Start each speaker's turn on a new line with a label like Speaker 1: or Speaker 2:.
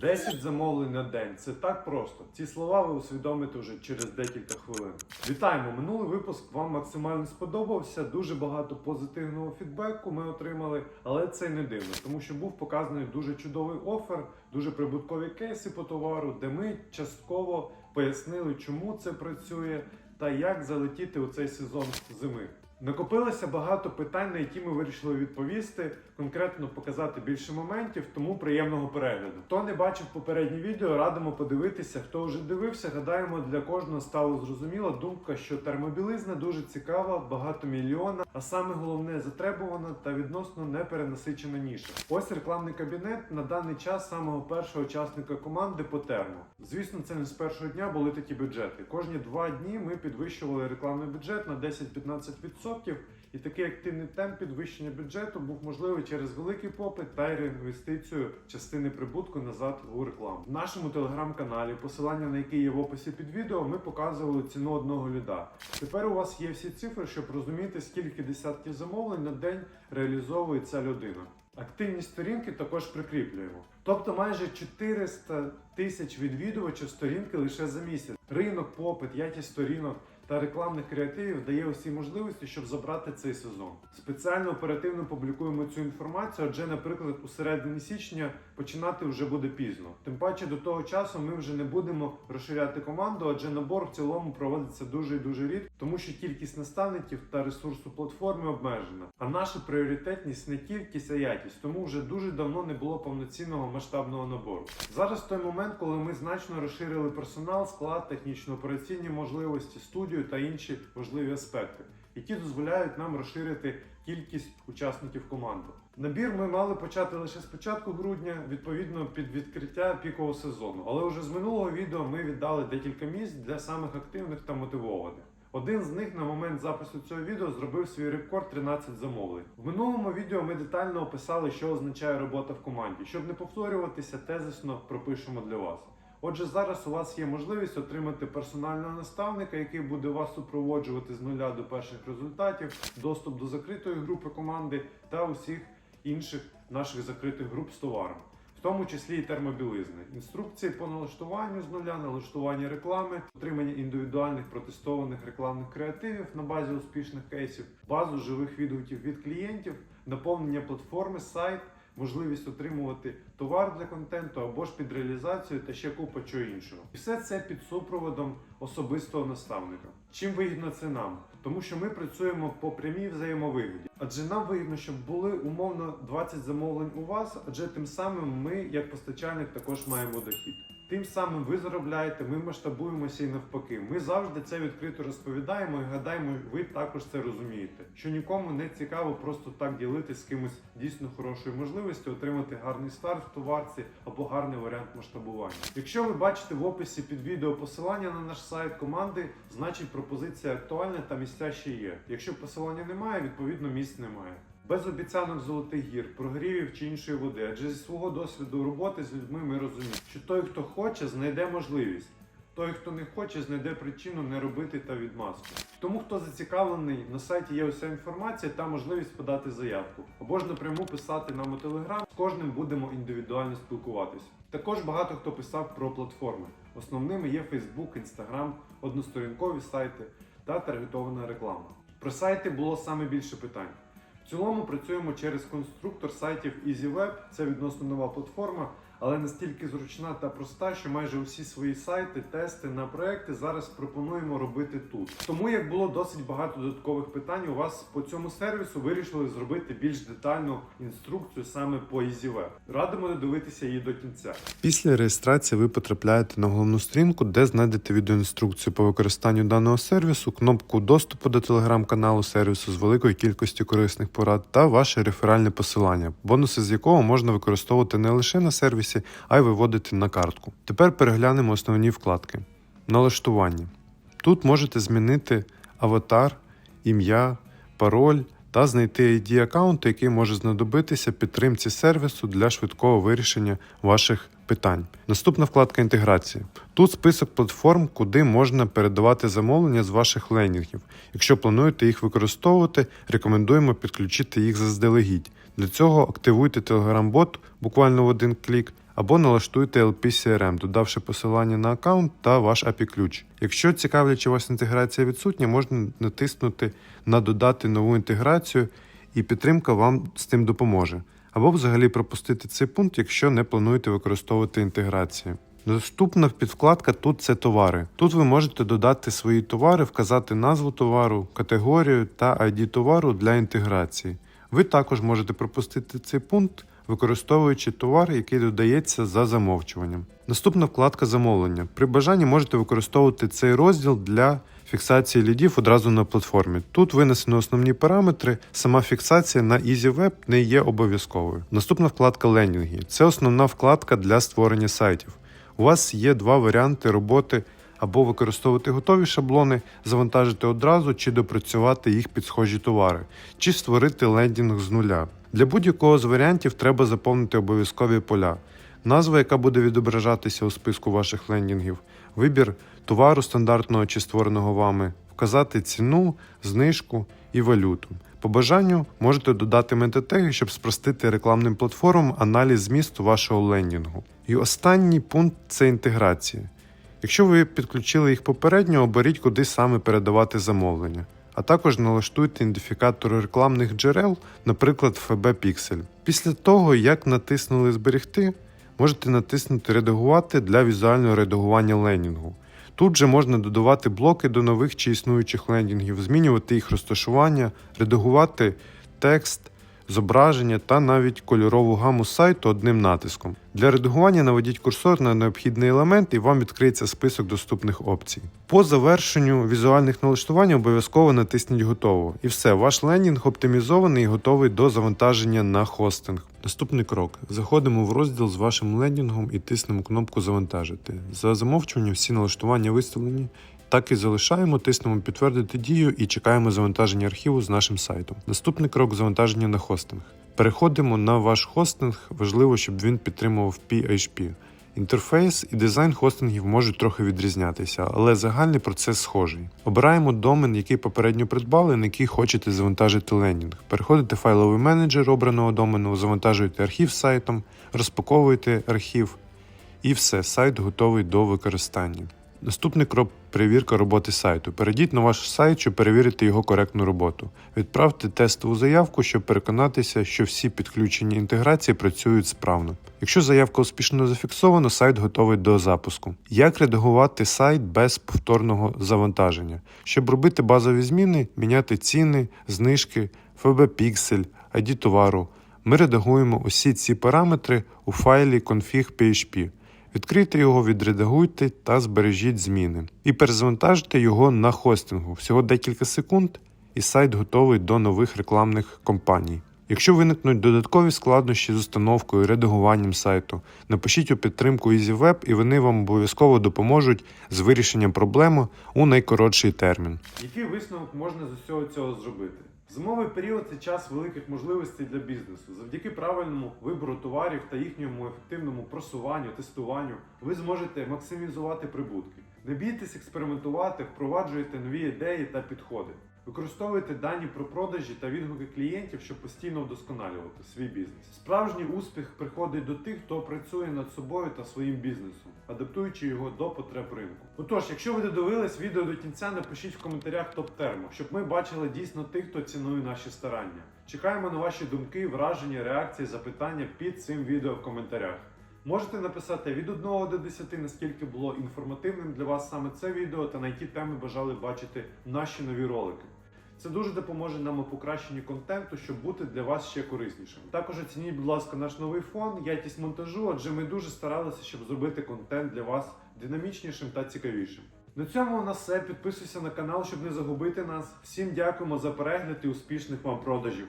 Speaker 1: 10 замовлень на день. Це так просто. Ці слова ви усвідомите вже через декілька хвилин. Вітаємо! Минулий випуск вам максимально сподобався. Дуже багато позитивного фідбеку ми отримали, але це не дивно, тому що був показаний дуже чудовий офер, дуже прибуткові кейси по товару, де ми частково пояснили, чому це працює та як залетіти у цей сезон зими. Накопилося багато питань, на які ми вирішили відповісти, конкретно показати більше моментів, тому приємного перегляду. Хто не бачив попереднє відео, радимо подивитися. Хто вже дивився, гадаємо, для кожного стало зрозуміла думка, що термобілизна дуже цікава, багатомільйонна, а саме головне затребувана та відносно неперенасичена ніша. Ось рекламний кабінет на даний час самого першого учасника команди по термо. Звісно, це не з першого дня були такі бюджети. Кожні два дні ми підвищували рекламний бюджет на 10-15%. І такий активний темп підвищення бюджету був можливий через великий попит та реінвестицію частини прибутку назад у рекламу. В нашому телеграм-каналі, посилання на який є в описі під відео, ми показували ціну одного ліда. Тепер у вас є всі цифри, щоб розуміти, скільки десятків замовлень на день реалізовує ця людина. Активність сторінки також прикріплюємо. Тобто майже 400 тисяч відвідувачів сторінки лише за місяць. Ринок, попит, якість сторінок та рекламних креативів дає усі можливості, щоб забрати цей сезон. Спеціально оперативно публікуємо цю інформацію, адже, наприклад, у середині січня починати вже буде пізно. Тим паче до того часу ми вже не будемо розширяти команду, адже набор в цілому проводиться дуже і дуже рідко, тому що кількість наставників та ресурсу платформи обмежена. А наша пріоритетність не кількість, а якість, тому вже дуже давно не було повноцінного масштабного набору. Зараз той момент, коли ми значно розширили персонал, склад, технічно-операційні можливості, студію та інші важливі аспекти, які дозволяють нам розширити кількість учасників команди. Набір ми мали почати лише з початку грудня, відповідно під відкриття пікового сезону. Але вже з минулого відео ми віддали декілька місць для самих активних та мотивованих. Один з них на момент запису цього відео зробив свій рекорд 13 замовлень. В минулому відео ми детально описали, що означає робота в команді. Щоб не повторюватися, тезисно пропишемо для вас. Отже, зараз у вас є можливість отримати персонального наставника, який буде вас супроводжувати з нуля до перших результатів, доступ до закритої групи команди та усіх інших наших закритих груп з товаром, в тому числі і термобілизни, інструкції по налаштуванню з нуля, налаштування реклами, отримання індивідуальних протестованих рекламних креативів на базі успішних кейсів, базу живих відгуків від клієнтів, наповнення платформи, сайт можливість отримувати товар для контенту або ж під реалізацію та ще купа чого іншого. І все це під супроводом особистого наставника. Чим вигідно це нам? Тому що ми працюємо по прямій взаємовигоді. Адже нам вигідно, щоб були умовно 20 замовлень у вас, адже тим самим ми, як постачальник, також маємо дохід. Тим самим ви заробляєте, ми масштабуємося і навпаки. Ми завжди це відкрито розповідаємо і гадаємо, ви також це розумієте. Що нікому не цікаво просто так ділитися з кимось дійсно хорошою можливістю отримати гарний старт в товарці або гарний варіант масштабування. Якщо ви бачите в описі під відео посилання на наш сайт команди, значить пропозиція актуальна та місця ще є. Якщо посилання немає, відповідно місць немає. Без обіцянок золотих гір, прогрівів чи іншої води, адже зі свого досвіду роботи з людьми ми розуміємо, що той, хто хоче, знайде можливість. Той, хто не хоче, знайде причину не робити та відмазку. Тому, хто зацікавлений, на сайті є уся інформація та можливість подати заявку. Або ж напряму писати нам у Телеграм, з кожним будемо індивідуально спілкуватись. Також багато хто писав про платформи. Основними є Facebook, Instagram, односторінкові сайти та таргетована реклама. Про сайти було саме більше питань. Цілому працюємо через конструктор сайтів EasyWeb. Це відносно нова платформа, але настільки зручна та проста, що майже усі свої сайти, тести на проекти зараз пропонуємо робити тут. Тому як було досить багато додаткових питань, у вас по цьому сервісу вирішили зробити більш детальну інструкцію саме по EasyWeb. Радимо додивитися її до кінця.
Speaker 2: Після реєстрації ви потрапляєте на головну сторінку, де знайдете відеоінструкцію по використанню даного сервісу, кнопку доступу до телеграм-каналу сервісу з великою кількістю корисних порад та ваше реферальне посилання, бонуси з якого можна використовувати не лише на сервісі, а й виводити на картку. Тепер переглянемо основні вкладки. Налаштування. Тут можете змінити аватар, ім'я, пароль та знайти ID аккаунту, який може знадобитися підтримці сервісу для швидкого вирішення ваших питань. Наступна вкладка інтеграції. Тут список платформ, куди можна передавати замовлення з ваших ленінгів. Якщо плануєте їх використовувати, рекомендуємо підключити їх заздалегідь. Для цього активуйте Telegram-бот буквально в один клік, або налаштуйте LP-CRM, додавши посилання на аккаунт та ваш API-ключ. Якщо цікавлячи вас інтеграція відсутня, можна натиснути на додати нову інтеграцію, і підтримка вам з тим допоможе. Або взагалі пропустити цей пункт, якщо не плануєте використовувати інтеграції. Наступна підвкладка тут це товари. Тут ви можете додати свої товари, вказати назву товару, категорію та ID товару для інтеграції. Ви також можете пропустити цей пункт, використовуючи товар, який додається за замовчуванням. Наступна вкладка замовлення. При бажанні можете використовувати цей розділ для фіксації лідів одразу на платформі. Тут винесено основні параметри, сама фіксація на EasyWeb не є обов'язковою. Наступна вкладка лендінги. Це основна вкладка для створення сайтів. У вас є два варіанти роботи або використовувати готові шаблони, завантажити одразу чи допрацювати їх під схожі товари, чи створити лендінг з нуля. Для будь-якого з варіантів треба заповнити обов'язкові поля. Назва, яка буде відображатися у списку ваших лендінгів, вибір товару стандартного чи створеного вами, вказати ціну, знижку і валюту. По бажанню можете додати метатеги, щоб спростити рекламним платформам аналіз змісту вашого лендінгу. І останній пункт це інтеграція. Якщо ви підключили їх попередньо, оберіть, куди саме передавати замовлення. А також налаштуйте ідентифікатори рекламних джерел, наприклад, FB Pixel. Після того, як натиснули Зберегти, можете натиснути Редагувати для візуального редагування лендінгу. Тут же можна додавати блоки до нових чи існуючих лендінгів, змінювати їх розташування, редагувати текст, зображення та навіть кольорову гаму сайту одним натиском. Для редагування наведіть курсор на необхідний елемент і вам відкриється список доступних опцій. По завершенню візуальних налаштувань обов'язково натисніть готово. І все, ваш лендінг оптимізований і готовий до завантаження на хостинг. Наступний крок: заходимо в розділ з вашим лендінгом і тиснемо кнопку Завантажити. За замовчуванням всі налаштування виставлені. Так і залишаємо, тиснемо підтвердити дію і чекаємо завантаження архіву з нашим сайтом. Наступний крок завантаження на хостинг. Переходимо на ваш хостинг. Важливо, щоб він підтримував PHP. Інтерфейс і дизайн хостингів можуть трохи відрізнятися, але загальний процес схожий. Обираємо домен, який попередньо придбали, на який хочете завантажити лендінг. Переходите в файловий менеджер обраного домену, завантажуєте архів сайтом, розпаковуєте архів, і все, сайт готовий до використання. Наступний крок перевірка роботи сайту. Перейдіть на ваш сайт, щоб перевірити його коректну роботу. Відправте тестову заявку, щоб переконатися, що всі підключені інтеграції працюють справно. Якщо заявка успішно зафіксована, сайт готовий до запуску. Як редагувати сайт без повторного завантаження? Щоб робити базові зміни, міняти ціни, знижки, FB Pixel, ID товару. Ми редагуємо усі ці параметри у файлі config.php. Відкрийте його, відредагуйте та збережіть зміни. І перезавантажте його на хостингу. Всього декілька секунд, і сайт готовий до нових рекламних кампаній. Якщо виникнуть додаткові складнощі з установкою редагуванням сайту, напишіть у підтримку EasyWeb і вони вам обов'язково допоможуть з вирішенням проблеми у найкоротший термін.
Speaker 1: Який висновок можна з усього цього зробити? Зимовий період це час великих можливостей для бізнесу. Завдяки правильному вибору товарів та їхньому ефективному просуванню, тестуванню, ви зможете максимізувати прибутки. Не бійтесь експериментувати, впроваджуйте нові ідеї та підходи. Використовуйте дані про продажі та відгуки клієнтів, щоб постійно вдосконалювати свій бізнес. Справжній успіх приходить до тих, хто працює над собою та своїм бізнесом, адаптуючи його до потреб ринку. Отож, якщо ви додивились відео до кінця, напишіть в коментарях топ-термо, щоб ми бачили дійсно тих, хто цінує наші старання. Чекаємо на ваші думки, враження, реакції, запитання під цим відео в коментарях. Можете написати від 1 до 10, наскільки було інформативним для вас саме це відео та на які теми бажали бачити наші нові ролики. Це дуже допоможе нам у покращенні контенту, щоб бути для вас ще кориснішим. Також оцініть, будь ласка, наш новий фон, якість монтажу, адже ми дуже старалися, щоб зробити контент для вас динамічнішим та цікавішим. На цьому у нас все. Підписуйся на канал, щоб не загубити нас. Всім дякуємо за перегляд і успішних вам продажів.